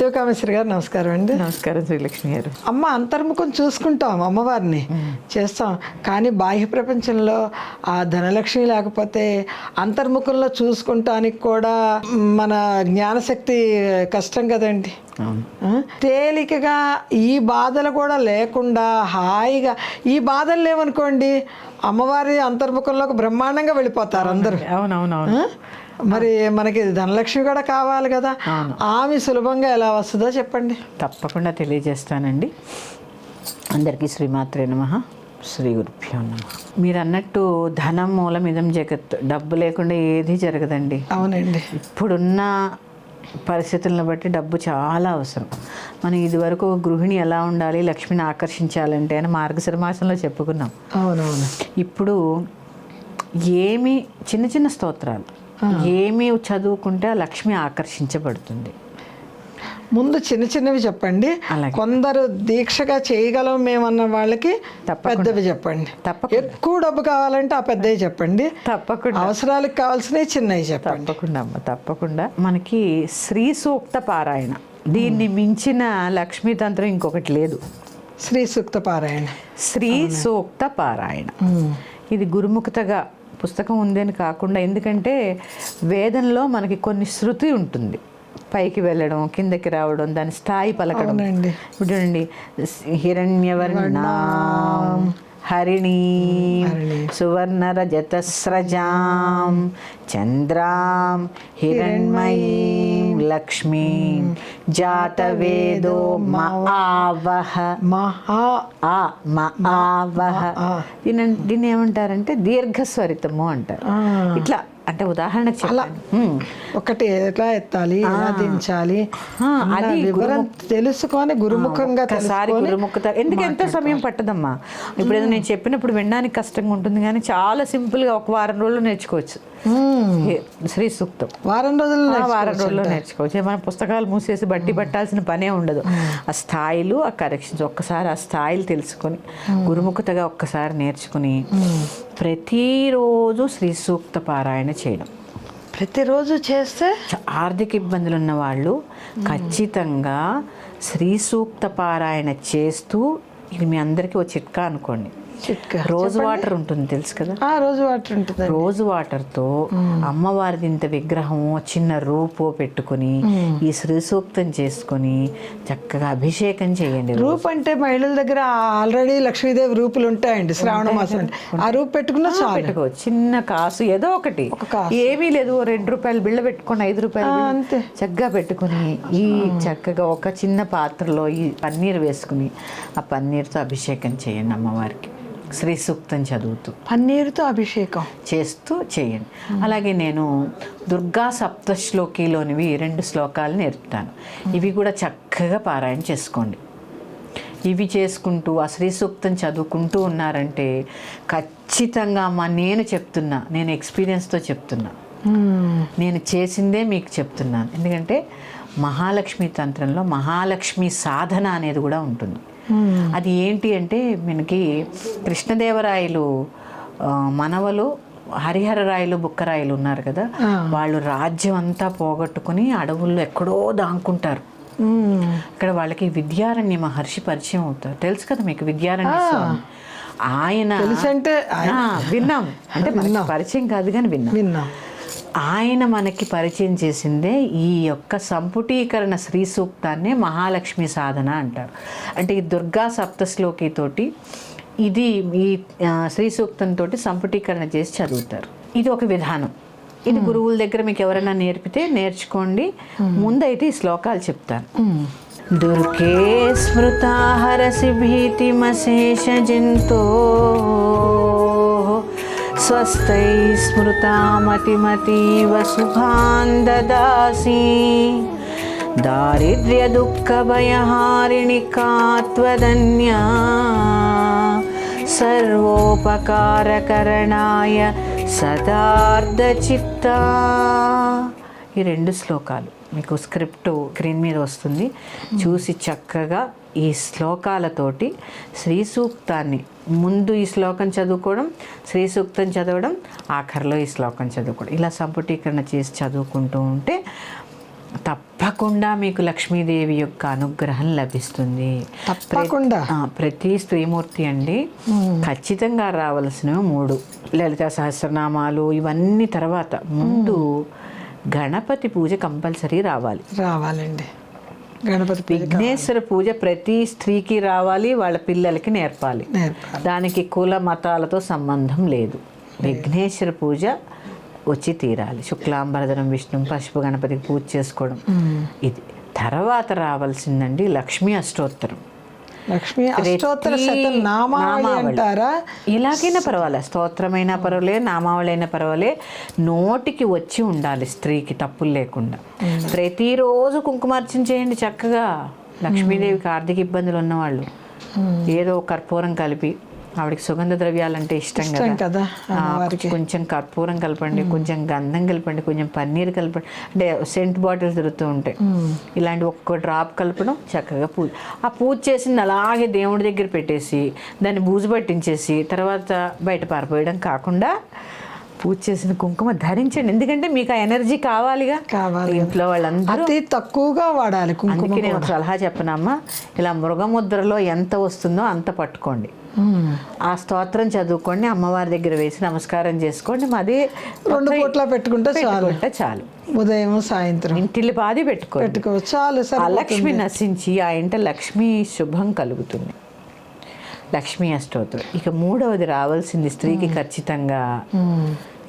శివకామేశ్వరి గారు నమస్కారం అండి. నమస్కారం శ్రీలక్ష్మి గారు. అమ్మ అంతర్ముఖం చూసుకుంటాం అమ్మవారిని చేస్తాం. కానీ బాహ్య ప్రపంచంలో ఆ ధనలక్ష్మి లేకపోతే అంతర్ముఖంలో చూసుకుంటానికి కూడా మన జ్ఞానశక్తి కష్టం కదండి? తేలికగా ఈ బాధలు కూడా లేకుండా హాయిగా ఈ బాధలు లేవనుకోండి అమ్మవారి అంతర్ముఖంలోకి బ్రహ్మాండంగా వెళ్ళిపోతారు అందరూ. అవునవునవును? మరి మనకి ధనలక్ష్మి కూడా కావాలి కదా. ఆమె సులభంగా ఎలా వస్తుందో చెప్పండి. తప్పకుండా తెలియజేస్తానండి. అందరికీ శ్రీమాత్రే నమ. శ్రీ గురుభ్యో నమ. మీరు అన్నట్టు ధనం మూలం ఇదం జగత్ డబ్బు లేకుండా ఏది జరగదండి. అవునండి. ఇప్పుడున్న పరిస్థితులను బట్టి డబ్బు చాలా అవసరం. మనం ఇదివరకు గృహిణి ఎలా ఉండాలి లక్ష్మిని ఆకర్షించాలంటే అని మార్గశిర మాసంలో చెప్పుకున్నాం. అవునవును. ఇప్పుడు ఏమి చిన్న చిన్న స్తోత్రాలు ఏమి చదువుకుంటే ఆ లక్ష్మి ఆకర్షించబడుతుంది. ముందు చిన్న చిన్నవి చెప్పండి. కొందరు దీక్షగా చేయగలం మేమన్న వాళ్ళకి పెద్దవి చెప్పండి. ఎక్కువ డబ్బు కావాలంటే ఆ పెద్దవి చెప్పండి. తప్పకుండా. అవసరాలకు కావాల్సినవి చిన్నవి చెప్పండి. తప్పకుండా అమ్మ తప్పకుండా. మనకి శ్రీ సూక్త పారాయణ. దీన్ని మించిన లక్ష్మీ తంత్రం ఇంకొకటి లేదు. శ్రీ సూక్త పారాయణ. శ్రీ సూక్త పారాయణ. ఇది గురుముఖతగా పుస్తకం ఉందని కాకుండా ఎందుకంటే వేదంలో మనకి కొన్ని శృతి ఉంటుంది. పైకి వెళ్ళడం కిందకి రావడం దాని స్థాయి పలకడం. చూడండి హిరణ్యవర్ణాం హరిణీ సువర్ణ రజతస్రజాం చంద్రాం హిరణ్మయీం లక్ష్మీం జాతవేదో మావహ మహా ఆ. మా ఆవహ. దీని దీన్ని ఏమంటారంటే దీర్ఘస్వరితము అంటారు. ఇట్లా అంటే ఉదాహరణకు హ్మ్. ఒకటి ఎట్లా ఎత్తాలి ఎలా దించాలి అది వివరం తెలుసుకొని గురుముఖంగా ఒక్కసారి గురుముఖత ఎందుకు ఎంత సమయం పట్టదమ్మా? ఇప్పుడు ఏదో నేను చెప్పినప్పుడు వినడానికి కష్టంగా ఉంటుంది కానీ చాలా సింపుల్గా ఒక వారం రోజులు నేర్చుకోవచ్చు. శ్రీ సూక్తం. వారం రోజులు ఆ వారం రోజుల్లో నేర్చుకోవచ్చు. మన పుస్తకాలు మూసేసి బట్టి పట్టాల్సిన పనే ఉండదు. ఆ స్థాయిలు ఆ కరెక్షన్స్ ఒక్కసారి ఆ స్థాయిలు తెలుసుకొని గురుముఖతగా ఒక్కసారి నేర్చుకుని ప్రతిరోజు శ్రీ సూక్త పారాయణ చేయడం. ప్రతిరోజు చేస్తే? ఆర్థిక ఇబ్బందులు ఉన్న వాళ్ళు ఖచ్చితంగా శ్రీ సూక్త పారాయణ చేస్తూ ఇది మీ అందరికీ ఒక చిట్కా అనుకోండి. రోజు వాటర్ ఉంటుంది తెలుసు కదా? ఆ రోజు వాటర్ ఉంటుంది రోజు వాటర్తో అమ్మవారిది ఇంత విగ్రహము చిన్న రూపు పెట్టుకొని ఈ శ్రీ సూక్తం చేసుకొని చక్కగా అభిషేకం చేయండి రూప్ అంటే మహిళల దగ్గర ఆల్రెడీ లక్ష్మీదేవి రూపులు ఉంటాయండి శ్రావణ మాసం ఆ రూప్ పెట్టుకున్నా చాలు. చిన్న కాసు ఏదో ఒకటి. ఏమీ లేదు రెండు రూపాయలు బిళ్ళ పెట్టుకొని ఐదు రూపాయలు అంతే. చక్కగా పెట్టుకుని ఈ చక్కగా ఒక చిన్న పాత్రలో ఈ పన్నీర్ వేసుకుని ఆ పన్నీర్తో అభిషేకం చేయండి అమ్మవారికి. శ్రీ సూక్తం చదువుతూ. పన్నీరుతో అభిషేకం. చేస్తూ చేయండి. అలాగే నేను దుర్గా సప్తశ్లోకిలోనివి రెండు శ్లోకాలు నేర్పుతాను. ఇవి కూడా చక్కగా పారాయణ చేసుకోండి. ఇవి చేసుకుంటూ ఆ శ్రీ సూక్తం చదువుకుంటూ ఉన్నారంటే ఖచ్చితంగా అమ్మా నేను చెప్తున్నా నేను ఎక్స్పీరియన్స్తో చెప్తున్నా. నేను చేసిందే మీకు చెప్తున్నాను. ఎందుకంటే మహాలక్ష్మి తంత్రంలో మహాలక్ష్మి సాధన అనేది కూడా ఉంటుంది. అది ఏంటి అంటే మనకి కృష్ణదేవరాయలు మనవలు హరిహరరాయలు బుక్కరాయలు ఉన్నారు కదా వాళ్ళు రాజ్యం అంతా పోగొట్టుకుని అడవుల్లో ఎక్కడో దాంకుంటారు. మ్మ్. ఇక్కడ వాళ్ళకి విద్యారణ్య మహర్షి పరిచయం అవుతారు. తెలుసు కదా మీకు విద్యారణ్య స్వామి? ఆయన తెలుసంటే ఆ, విన్నాం. అంటే పరిచయం కాదు కానీ విన్నాం. విన్నాం. ఆయన మనకి పరిచయం చేసిందే ఈ యొక్క సంపుటీకరణ శ్రీ సూక్తాన్నే మహాలక్ష్మి సాధన అంటారు. అంటే ఈ దుర్గా సప్తశ్లోకి తోటి ఇది ఈ శ్రీ సూక్తంతో సంపుటీకరణ చేసి చదువుతారు. ఇది ఒక విధానం. ఇది గురువుల దగ్గర మీకు ఎవరైనా నేర్పితే నేర్చుకోండి. ముందైతే ఈ శ్లోకాలు చెప్తాను. దుర్గే స్మృతా హరసి భీతిమశేష జంతో స్వస్థై స్మృతామతిమతీవ శుభాన్ దదాసి దారిద్ర్య దుఃఖ భయహారిణి కాత్వదన్యా సర్వోపకారకరణాయ సదార్ధచిత్త ఈ రెండు శ్లోకాలు మీకు స్క్రిప్ట్ స్క్రీన్ మీద వస్తుంది. చూసి చక్కగా ఈ శ్లోకాలతోటి శ్రీ సూక్తాన్ని ముందు ఈ శ్లోకం చదువుకోవడం శ్రీ సూక్తం చదవడం ఆఖరిలో ఈ శ్లోకం చదువుకోవడం. ఇలా సంపుటీకరణ చేసి చదువుకుంటూ ఉంటే తప్పకుండా మీకు లక్ష్మీదేవి యొక్క అనుగ్రహం లభిస్తుంది. తప్పకుండా. ప్రతి స్త్రీమూర్తి అండి ఖచ్చితంగా రావాల్సినవి మూడు. లలిత సహస్రనామాలు ఇవన్నీ తర్వాత ముందు గణపతి పూజ కంపల్సరీ రావాలి. రావాలండి. గణపతి విఘ్నేశ్వర పూజ ప్రతి స్త్రీకి రావాలి వాళ్ళ పిల్లలకి నేర్పాలి. దానికి కుల మతాలతో సంబంధం లేదు. విఘ్నేశ్వర పూజ వచ్చి తీరాలి. శుక్లాంబరధరం విష్ణు పసుపు గణపతికి పూజ చేసుకోవడం. ఇది తర్వాత రావాల్సిందండి లక్ష్మీ అష్టోత్తరం. లక్ష్మి అష్టోత్తర శత నామావళి. అంటారా? ఇలాగైనా పర్వాలేదు స్తోత్రమైనా పర్వాలే నామావళి అయినా పర్వాలే నోటికి వచ్చి ఉండాలి స్త్రీకి తప్పులు లేకుండా. ప్రతిరోజు కుంకుమార్చన చేయండి చక్కగా. లక్ష్మీదేవికి ఆర్థిక ఇబ్బందులు ఉన్నవాళ్ళు. ఏదో కర్పూరం కలిపి ఆవిడకి సుగంధ ద్రవ్యాలంటే ఇష్టం ఇష్టం కదా. కొంచెం కర్పూరం కలపండి కొంచెం గంధం కలపండి కొంచెం పన్నీర్ కలపండి. అంటే సెంట్ బాటిల్స్ దొరుకుతూ ఉంటాయి. ఇలాంటి ఒక్క డ్రాప్ కలపడం చక్కగా పూజ. ఆ పూజ చేసింది అలాగే దేవుడి దగ్గర పెట్టేసి దాన్ని బూజు పట్టించేసి తర్వాత బయట పారిపోయడం కాకుండా పూజ చేసిన కుంకుమ ధరించండి. ఎందుకంటే మీకు ఆ ఎనర్జీ కావాలిగా. కావాలి. ఇంట్లో వాళ్ళందరూ అతి తక్కువగా వాడాలి కుంకుమ అందుకే నేను సలహా చెప్పనమ్మా ఇలా మృగముద్రలో ఎంత వస్తుందో అంత పట్టుకోండి. ఆ స్తోత్రం చదువుకోండి అమ్మవారి దగ్గర వేసి నమస్కారం చేసుకోండి. మాది రెండు పూట్ల పెట్టుకుంటే చాలు. చాలు. ఉదయం సాయంత్రం. ఇంటిల్లి పాది పెట్టుకోండి. పెట్టుకోవచ్చు చాలు లక్ష్మి నశించి ఆ ఇంట లక్ష్మీ శుభం కలుగుతుంది. లక్ష్మీ అష్టోత్తరం. ఇక మూడవది రావాల్సింది స్త్రీకి ఖచ్చితంగా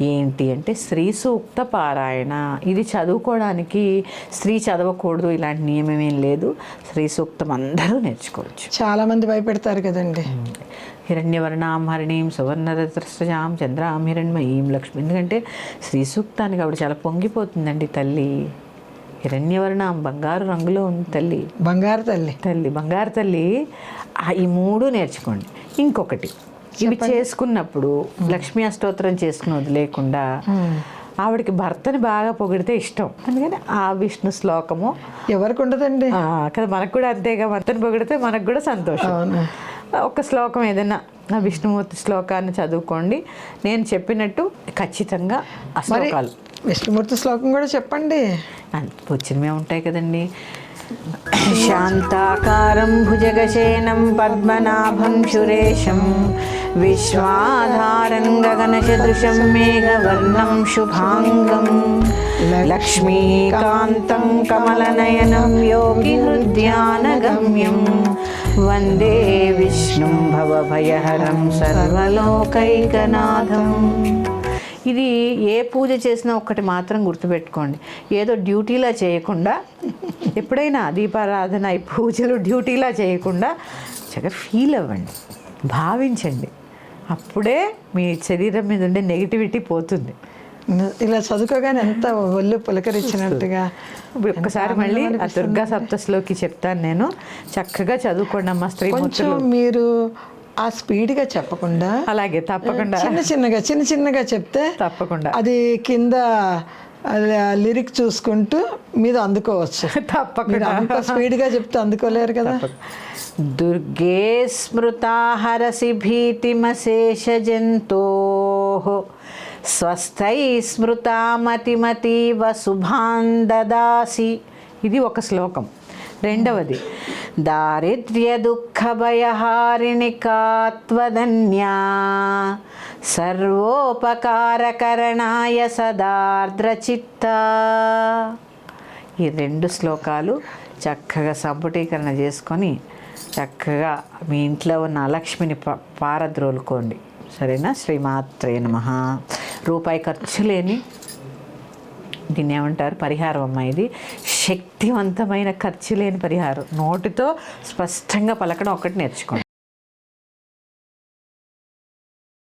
ఏంటి అంటే స్త్రీ సూక్త పారాయణ. ఇది చదువుకోవడానికి స్త్రీ చదవకూడదు ఇలాంటి నియమం ఏం లేదు. స్త్రీ సూక్తం అందరూ నేర్చుకోవచ్చు. చాలా మంది భయపెడతారు కదండి. హిరణ్యవర్ణాం హరిణీం సువర్ణరత్రస్రజాం చంద్రాం హిరణ్మయీం లక్ష్మి. ఎందుకంటే శ్రీ సూక్తానికి ఆవిడ చాలా పొంగిపోతుందండి తల్లి. హిరణ్యవర్ణాం బంగారు రంగులో ఉంది తల్లి. బంగారు తల్లి. తల్లి బంగారు తల్లి ఈ మూడు నేర్చుకోండి. ఇంకొకటి ఇవి చేసుకున్నప్పుడు లక్ష్మీ అష్టోత్తరం చేసుకుని వదిలేకుండా ఆవిడకి భర్తని బాగా పొగిడితే ఇష్టం. అందుకని ఆ విష్ణు శ్లోకము. ఎవరికి ఉండదండి కదా మనకు కూడా అంతేగా భర్తని పొగిడితే మనకు కూడా సంతోషం. ఒక శ్లోకం ఏదైనా ఆ విష్ణుమూర్తి శ్లోకాన్ని చదువుకోండి. నేను చెప్పినట్టు ఖచ్చితంగా ఆ మరి శ్లోకాలు. విష్ణుమూర్తి శ్లోకం కూడా చెప్పండి. వచ్చినవే ఉంటాయి కదండి. శాంతాకారం భుజగశేనం పద్మనాభం సురేశం విశ్వాధారం గగనసదృశం మేఘవర్ణం శుభాంగం లక్ష్మీకాంతం కమలనయనం యోగి హృద్యానగమ్యం వందే విష్ణుం భవభయహరం సర్వలోకైకనాథం. ఇది ఏ పూజ చేసినా ఒక్కటి మాత్రం గుర్తుపెట్టుకోండి. ఏదో డ్యూటీలా చేయకుండా ఎప్పుడైనా దీపారాధన ఈ పూజలు డ్యూటీలా చేయకుండా చక్కగా ఫీల్ అవ్వండి భావించండి. అప్పుడే మీ శరీరం మీద ఉండే నెగిటివిటీ పోతుంది. ఇలా చదువుకోగానే ఎంత ఒళ్ళు పులకరించినట్టుగా ఇప్పుడు ఒక్కసారి మళ్ళీ ఆ దుర్గా సప్తస్లోకి చెప్తాను నేను. చక్కగా చదువుకోండి అమ్మ స్త్రీ కొంచెం మీరు ఆ స్పీడ్గా చెప్పకుండా అలాగే తప్పకుండా. చిన్న చిన్నగా చిన్న చిన్నగా చెప్తే తప్పకుండా. అది కింద లిరిక్ చూసుకుంటూ మీద అందుకోవచ్చు. తప్పకుండా. అంత స్పీడ్గా చెప్తే అందుకోలేరు కదా. దుర్గే స్మృతా హరసి భీతిమశేష జంతో స్వస్థై స్మృతా మతిమతీవ శుభాన్ దదాసి ఇది ఒక శ్లోకం. రెండవది దారిద్ర్య దుఃఖ భయహారిణి కాత్వదన్యా సర్వోపకారకరణాయ సదార్ద్రచిత్త. ఈ రెండు శ్లోకాలు చక్కగా సంపుటీకరణ చేసుకొని చక్కగా మీ ఇంట్లో ఉన్న అలక్ష్మిని ప పారద్రోలుకోండి. సరేనా? శ్రీమాత్రే నమ. రూపాయి ఖర్చు లేని దీన్ని ఏమంటారు? పరిహారం అమ్మ ఇది. శక్తివంతమైన ఖర్చు లేని పరిహారం. నోటితో స్పష్టంగా పలకడం ఒకటి నేర్చుకోండి.